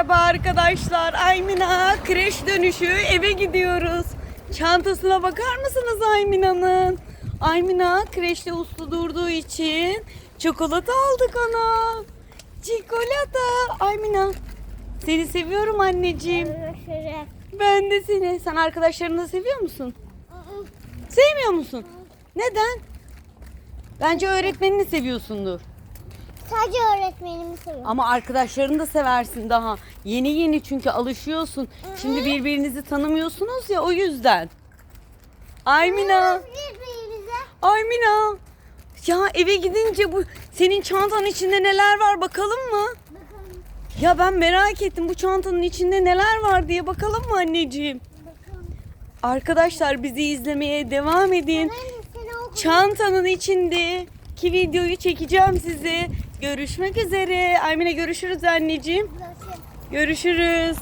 Merhaba arkadaşlar. Aymina kreş dönüşü eve gidiyoruz. Çantasına bakar mısınız Aymina'nın? Aymina kreşte uslu durduğu için çikolata aldık ona. Çikolata. Aymina seni seviyorum anneciğim. Ben de seni. Sen arkadaşlarını da seviyor musun? Sevmiyor musun? Neden? Bence öğretmenini seviyorsundur. Sadece öğretmenimi seviyorum. Ama arkadaşlarını da seversin daha. Yeni yeni çünkü alışıyorsun. Şimdi birbirinizi tanımıyorsunuz ya o yüzden. Aymina, Birbirimize Aymina. Ya eve gidince bu senin çantanın içinde neler var bakalım mı? bakalım. Ya ben merak ettim bu çantanın içinde neler var diye bakalım mı anneciğim? Bakalım. Arkadaşlar bizi izlemeye devam edin. Ben seni okudum. Çantanın içindeki videoyu çekeceğim size. Görüşmek üzere. Aymine görüşürüz anneciğim. Görüşürüz.